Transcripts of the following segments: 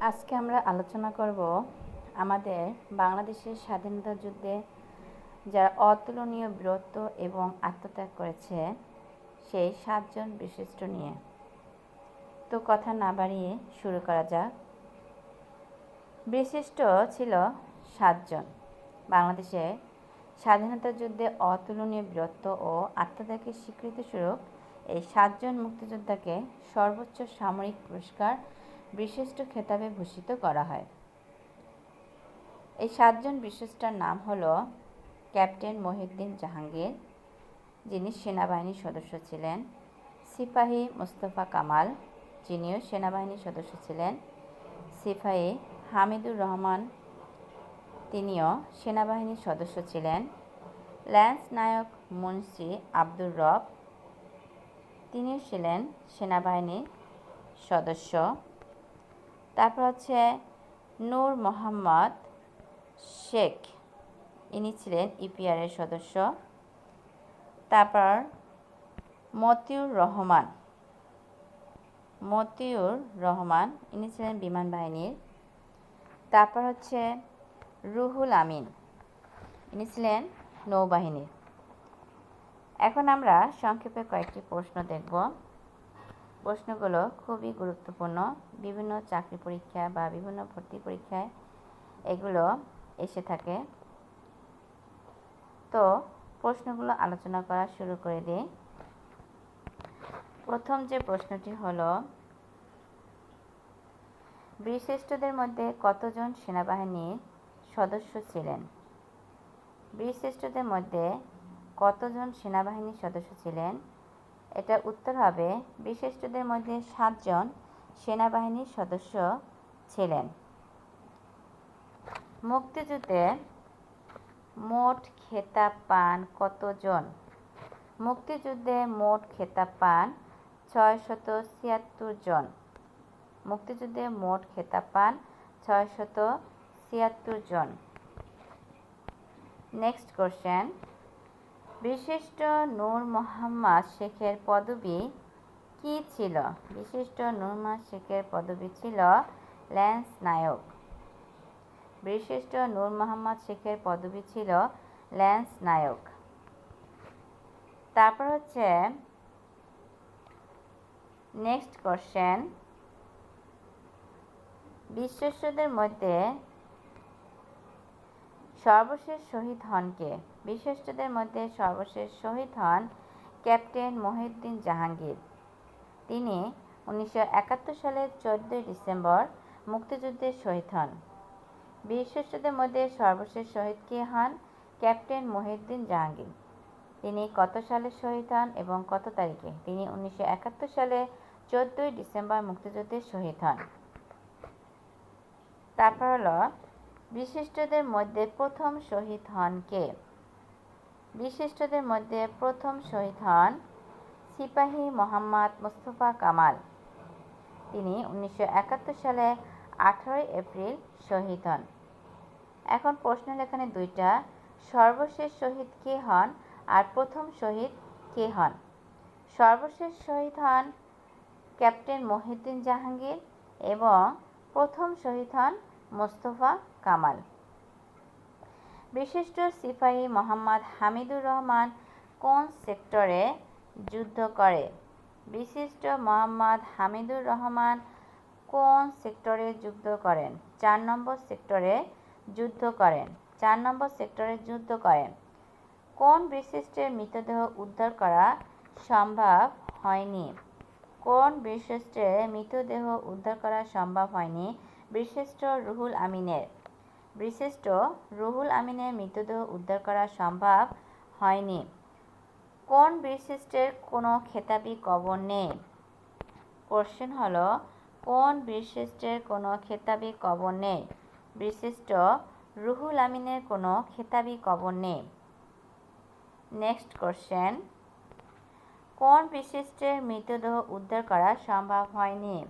আজকে আমরা আলোচনা করব আমাদের বাংলাদেশের স্বাধীনতা যুদ্ধে যারা অতুলনীয় বীরত্ব এবং আত্মত্যাগ করেছে, সেই সাতজন বিশিষ্ট নিয়ে। তো কথা না বাড়িয়ে শুরু করা যাক। বিশিষ্ট ছিল সাতজন। বাংলাদেশে স্বাধীনতা যুদ্ধে অতুলনীয় বীরত্ব ও আত্মত্যাগের স্বীকৃতিস্বরূপ এই সাতজন মুক্তিযোদ্ধাকে সর্বোচ্চ সামরিক পুরস্কার বিশিষ্ট খেতাবে ভূষিত করা হয়। এই সাতজন বিশিষ্টার নাম হল ক্যাপ্টেন মহিউদ্দিন জাহাঙ্গীর, যিনি সেনাবাহিনীর সদস্য ছিলেন, সিপাহী মুস্তফা কামাল, যিনিও সেনাবাহিনীর সদস্য ছিলেন, সিপাহী হামিদুর রহমান, তিনিও সেনাবাহিনীর সদস্য ছিলেন, ল্যান্স নায়ক মুন্সি আব্দুর রব, তিনিও ছিলেন সেনাবাহিনীর সদস্য। তারপর হচ্ছে নূর মোহাম্মদ শেখ। ইনি ছিলেন ইপিআরের সদস্য। তারপর মতিউর রহমান। মতিউর রহমান, ইনি ছিলেন বিমান বাহিনীর। তারপর হচ্ছে রুহুল আমিন, ইনি ছিলেন নৌবাহিনীর। এখন আমরা সংক্ষেপে কয়েকটি প্রশ্ন দেখব। প্রশ্নগুলো খুবই গুরুত্বপূর্ণ। বিভিন্ন চাকরি পরীক্ষা বা বিভিন্ন ভর্তি পরীক্ষায় এগুলো এসে থাকে। তো প্রশ্নগুলো আলোচনা করা শুরু করে দিই। প্রথম যে প্রশ্নটি হলো, বীরশ্রেষ্ঠদের মধ্যে কতজন সেনাবাহিনীর সদস্য ছিলেন? বীরশ্রেষ্ঠদের মধ্যে কতজন সেনাবাহিনীর সদস্য ছিলেন? এটা উত্তর হবে, বিশিষ্টদের মধ্যে সাতজন সেনাবাহিনীর সদস্য ছিলেন। মুক্তিযুদ্ধে মোট খেতাব পান কতজন? মুক্তিযুদ্ধে মোট খেতাব পান ছয়শত ছিয়াত্তর জন। মুক্তিযুদ্ধে মোট খেতাব পান ছয়শত ছিয়াত্তর জন। নেক্সট কোশ্চেন বিশিষ্ট নূর মোহাম্মদ শেখের পদবি কি ছিল? বিশিষ্ট নূর মোহাম্মদ শেখের পদবি ছিল ল্যান্স নায়ক। বিশিষ্ট নূর মোহাম্মদ শেখের পদবি ছিল ল্যান্স নায়ক। তারপর হচ্ছে নেক্সট কোশ্চেন বিশ্বস্তদের মধ্যে সর্বশেষ শহীদ হন কে? বিশিষ্টদের মধ্যে সর্বশেষ শহীদ হন ক্যাপ্টেন মহিউদ্দিন জাহাঙ্গীর। তিনি উনিশশো একাত্তর সালের চোদ্দই ডিসেম্বর মুক্তিযুদ্ধে শহীদ হন। বিশিষ্টদের মধ্যে সর্বশেষ শহীদ কে হন? ক্যাপ্টেন মহিউদ্দিন জাহাঙ্গীর। তিনি কত সালে শহীদ হন এবং কত তারিখে? তিনি উনিশশো একাত্তর সালে চোদ্দই ডিসেম্বর মুক্তিযুদ্ধে শহীদ হন। তারপর হলো বিশিষ্টদের মধ্যে প্রথম শহীদ হন কে? বিশিষ্টদের মধ্যে প্রথম শহীদ হন সিপাহী মোহাম্মদ মুস্তফা কামাল। তিনি উনিশশো একাত্তর সালে আঠারোই এপ্রিল শহীদ হন। এখন প্রশ্ন লেখানে দুইটা, সর্বশেষ শহীদ কে হন আর প্রথম শহীদ কে হন? সর্বশেষ শহীদ হন ক্যাপ্টেন মহিউদ্দিন জাহাঙ্গীর এবং প্রথম শহীদ হন মোস্তফা কামাল। বিশিষ্ট সিপাহী মোহাম্মদ হামিদুর রহমান কোন সেক্টরে যুদ্ধ করে? বিশিষ্ট মোহাম্মদ হামিদুর রহমান কোন সেক্টরে যুদ্ধ করেন? চার নম্বর সেক্টরে যুদ্ধ করেন। চার নম্বর সেক্টরে যুদ্ধ করেন। কোন বিশিষ্টের মৃতদেহ উদ্ধার করা সম্ভব হয়নি? কোন বিশিষ্টের মৃতদেহ উদ্ধার করা সম্ভব হয়নি? বিশিষ্ট রুহুল আমিনের। বিশিষ্ট রুহুল আমিনের মৃতদেহ উদ্ধার করা সম্ভব হয়নি। কোন বিশিষ্টের কোনো খেতাবি কবর নেই? কোশ্চেন হলো, কোন বিশিষ্টের কোনো খেতাবি কবর নেই? বিশিষ্ট রুহুল আমিনের কোনো খেতাবি কবর নেই। নেক্সট কোশ্চেন কোন বিশিষ্টের মৃতদেহ উদ্ধার করা সম্ভব হয়নি?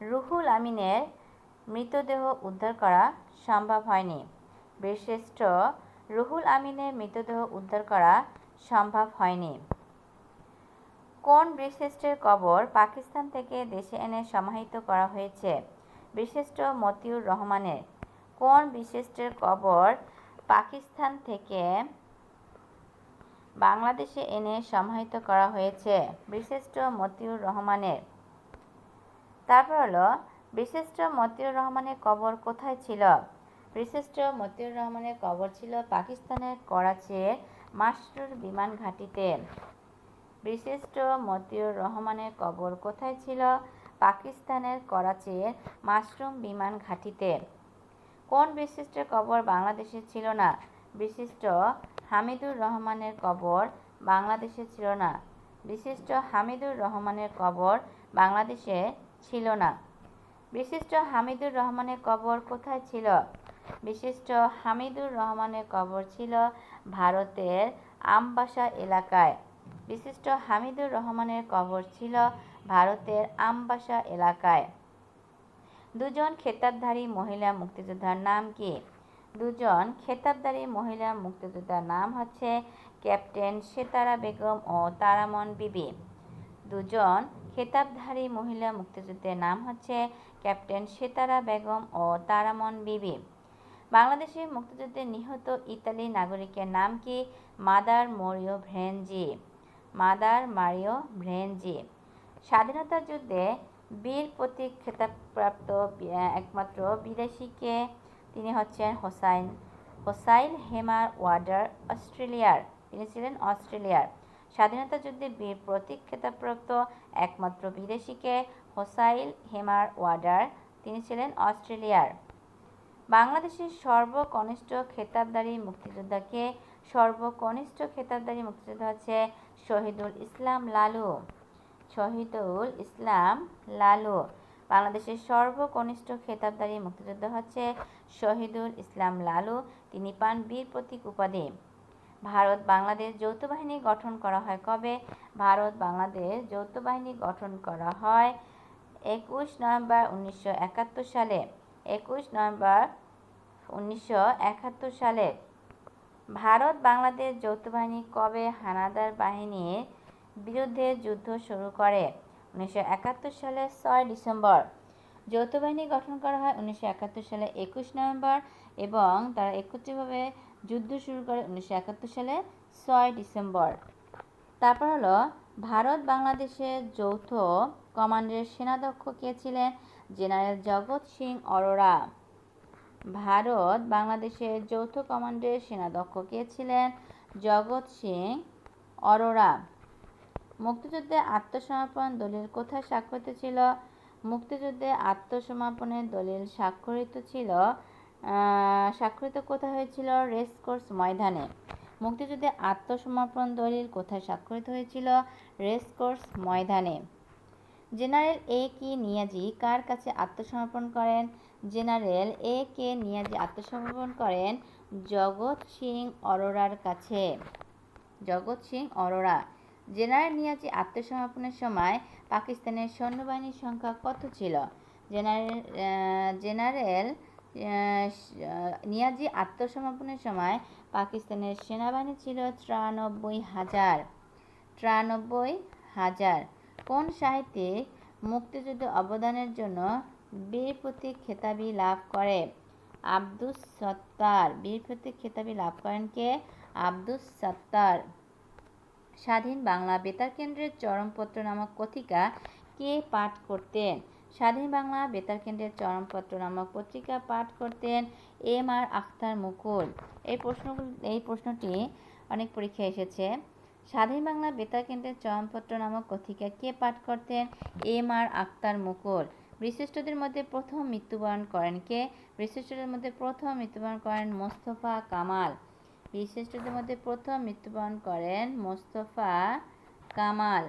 রুহুল আমিনের মৃতদেহ উদ্ধার করা সম্ভব হয়নি। বিশিষ্ট রুহুল আমিনের মৃতদেহ উদ্ধার করা সম্ভব হয়নি। কোন বিশিষ্টের কবর পাকিস্তান থেকে দেশে এনে সমাহিত করা হয়েছে? বিশিষ্ট মতিউর রহমানের। কোন বিশিষ্টের কবর পাকিস্তান থেকে বাংলাদেশে এনে সমাহিত করা হয়েছে? বিশিষ্ট মতিউর রহমানের। তারপর হলো বিশিষ্ট মতিউর রহমানের কবর কোথায় ছিল? বিশিষ্ট মতিউর রহমানের কবর ছিল পাকিস্তানের করাচির মাস্টুর বিমান ঘাঁটিতে। বিশিষ্ট মতিউর রহমানের কবর কোথায় ছিল? পাকিস্তানের করাচির মাশরুম বিমান ঘাঁটিতে। কোন বিশিষ্ট কবর বাংলাদেশে ছিল না? বিশিষ্ট হামিদুর রহমানের কবর বাংলাদেশে ছিল না। বিশিষ্ট হামিদুর রহমানের কবর বাংলাদেশে ছিল না। বিশিষ্ট হামিদুর রহমানের কবর কোথায় ছিল? বিশিষ্ট হামিদুর রহমানের কবর ছিল ভারতের আমবাসা এলাকায়। বিশিষ্ট হামিদুর রহমানের কবর ছিল ভারতের আমবাসা এলাকায়। দুজন খেতাবধারী মহিলা মুক্তিযোদ্ধার নাম কি? দুজন খেতাবধারী মহিলা মুক্তিযোদ্ধার নাম হচ্ছে ক্যাপ্টেন সেতারা বেগম ও তারামন বিবি। দুজন খেতাবধারী মহিলা মুক্তিযুদ্ধের নাম হচ্ছে ক্যাপ্টেন সেতারা বেগম ও তারামন বিবি। বাংলাদেশের মুক্তিযুদ্ধে নিহত ইতালি নাগরিকের নাম কি? Mother Mario Veronesi. Mother Mario Veronesi. স্বাধীনতা যুদ্ধে বীর প্রতীক খেতাবপ্রাপ্ত একমাত্র বিদেশিকে তিনি হচ্ছেন হোসাইন হোসাইন হেমার ওয়াডার অস্ট্রেলিয়ার। তিনি ছিলেন অস্ট্রেলিয়ার। স্বাধীনতা যুদ্ধে বীর প্রতীক খেতাবপ্রাপ্ত একমাত্র বিদেশিকে হোসাইল হেমার ওয়ার্ডার তিনি ছিলেন অস্ট্রেলিয়ার। বাংলাদেশের সর্বকনিষ্ঠ খেতাবদারী মুক্তিযোদ্ধাকে সর্বকনিষ্ঠ খেতাবদারী মুক্তিযোদ্ধা হচ্ছে শহীদুল ইসলাম লালু। শহীদুল ইসলাম লালু। বাংলাদেশের সর্বকনিষ্ঠ খেতাবদারী মুক্তিযোদ্ধা হচ্ছে শহীদুল ইসলাম লালু। তিনি পান বীর প্রতীক উপাধি। ভারত বাংলাদেশ যৌথ বাহিনী গঠন করা হয়। কবে? ভারত বাংলাদেশ যৌথ বাহিনী গঠন করা হয় একুশ নভেম্বর উনিশশো একাত্তর সালে। একুশ নভেম্বর উনিশশো একাত্তর সালে। ভারত বাংলাদেশ যৌথ বাহিনী কবে হানাদার বাহিনীর বিরুদ্ধে যুদ্ধ শুরু করে? উনিশশো একাত্তর সালে ছয় ডিসেম্বর। যৌথ বাহিনী গঠন করা হয় উনিশশো একাত্তর সালে একুশ নভেম্বর এবং তারা একত্রিতভাবে যুদ্ধ শুরু করে উনিশশো একাত্তর সালে ছয় ডিসেম্বর। তারপর হলো ভারত বাংলাদেশের যৌথ কমান্ডের সেনাধ্যক্ষ কে ছিলেন? জেনারেল জগৎ সিং অরোরা। ভারত বাংলাদেশের যৌথ কমান্ডের সেনাধ্যক্ষ কে ছিলেন? জগৎ সিং অরোরা। মুক্তিযুদ্ধে আত্মসমর্পণ দলিল কোথায় স্বাক্ষরিত ছিল? মুক্তিযুদ্ধে আত্মসমর্পণের দলিল স্বাক্ষরিত ছিল স্বাক্ষরিত কোথায় হয়েছিল? রেসকোর্স ময়দানে। মুক্তিযুদ্ধে আত্মসমর্পণ দলিল কোথায় স্বাক্ষরিত হয়েছিল? রেসকোর্স ময়দানে। জেনারেল এ কে নিয়াজি কার কাছে আত্মসমর্পণ করেন? জেনারেল এ কে নিয়াজি আত্মসমর্পণ করেন জগৎ সিং অরোরার কাছে। জগৎ সিং অরোরা। জেনারেল নিয়াজি আত্মসমর্পণের সময় পাকিস্তানের সৈন্যবাহিনীর সংখ্যা কত ছিল? জেনারেল জেনারেল নিয়াজি আত্মসমর্পণের সময় পাকিস্তানের সেনাবাহিনী ছিল ত্রানব্বই হাজার। ত্রানব্বই হাজার। কোন সাহিত্যে মুক্তিযুদ্ধ অবদানের জন্য বীর প্রতীক খেতাবি লাভ করে? আব্দুস সত্তার। বীর প্রতীক খেতাবি লাভ করেন কে? আব্দুস সত্তার। স্বাধীন বাংলা বেতার কেন্দ্রের চরমপত্র নামক কথিকা কে পাঠ করতেন? স্বাধীন বাংলা, বেতার কেন্দ্রের চরমপত্র নামক পত্রিকা পাঠ করতেন এম আর আখতার মুকুল। এই প্রশ্নগুলো, এই প্রশ্নটি অনেক পরীক্ষা এসেছে। স্বাধীন বাংলা, বেতার কেন্দ্রের চরমপত্র নামক কথিকা কে পাঠ করতেন? এম আর আখতার মুকুল। বিশিষ্টদের মধ্যে প্রথম মৃত্যুবরণ করেন কে? বিশিষ্টদের মধ্যে প্রথম মৃত্যুবরণ করেন মোস্তফা কামাল। বিশিষ্টদের মধ্যে প্রথম মৃত্যুবরণ করেন মোস্তফা কামাল।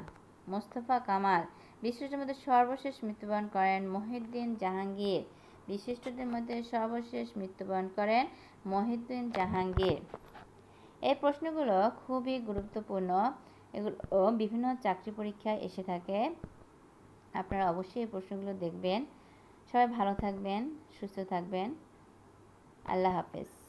মোস্তফা কামাল। বিশিষ্টদের মধ্যে সর্বশেষ মৃত্যুবরণ করেন মহিউদ্দিন জাহাঙ্গীর। বিশিষ্টদের মধ্যে সর্বশেষ মৃত্যুবরণ করেন মহিউদ্দিন জাহাঙ্গীর। এই প্রশ্নগুলো খুবই গুরুত্বপূর্ণ। এগুলো বিভিন্ন চাকরি পরীক্ষায় এসে থাকে। আপনারা অবশ্যই এই প্রশ্নগুলো দেখবেন। সবাই ভালো থাকবেন, সুস্থ থাকবেন। আল্লাহ হাফেজ।